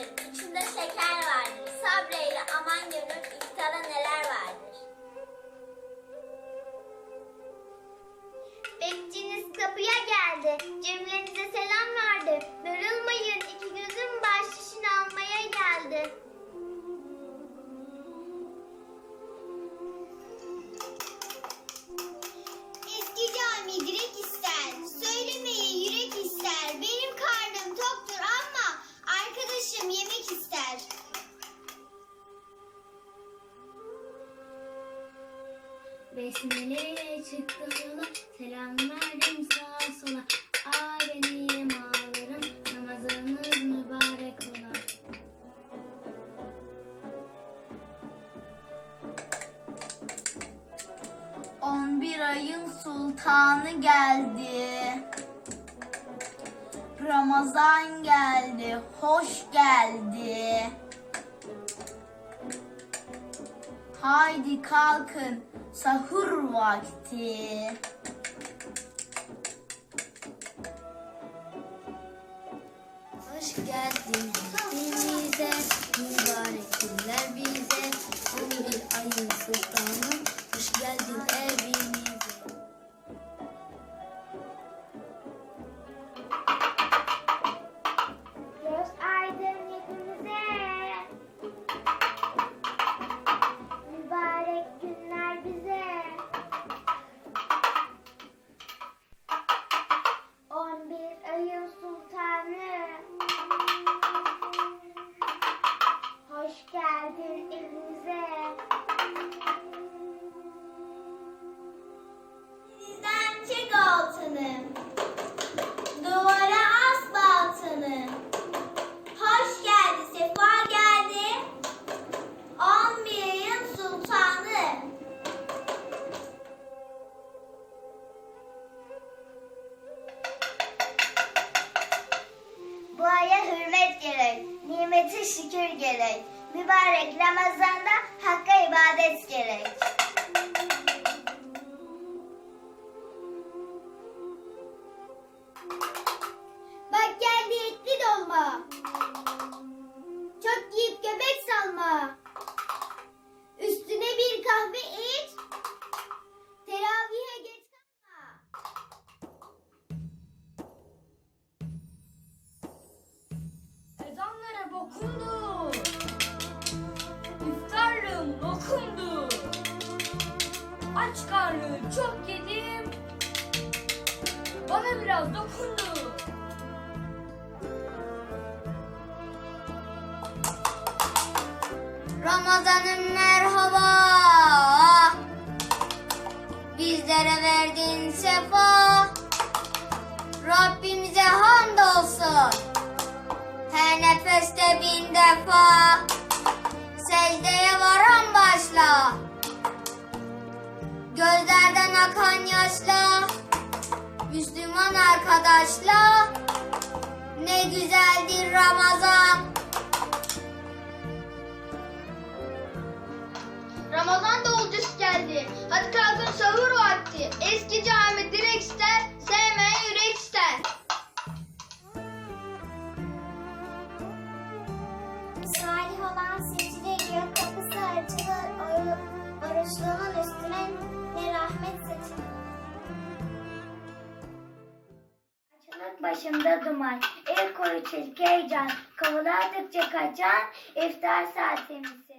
gönül, içinde şeker vardır. Sabreyle aman gönül, iftara neler vardır. Bekçiniz kapıya geldi. Cümle Besmeleyle çıktım yola, selam verdim sağa sola. Ay benim ağlarım, namazınız mübarek ola. On bir ayın sultanı geldi. Ramazan geldi, hoş geldi. Haydi kalkın, sahur vakti. Hoş geldin hepimize, mübarek günler bize. On bir ayın sultanı, evimize. Sizden çek altını. Duvara as baltını. Hoş geldi, sefa geldi. On bir ayın sultanı. Bu aya hürmet gerek, nimete şükür gerek. Mübarek Ramazan'da Hakk'a ibadet gerek. Bak geldi etli dolma. Çok yiyip göbek salma. İftarlığım dokundu. Aç karnı çok yedim. Bana biraz dokundu. Ramazanım merhaba Müslüman arkadaşla Ne güzeldir Ramazan Ramazan dolduş geldi. Hadi kalkın sahur vakti. Eski Başımda duman, el koru çelik heyecan, kovaladıkça kaçan iftar saatimiz.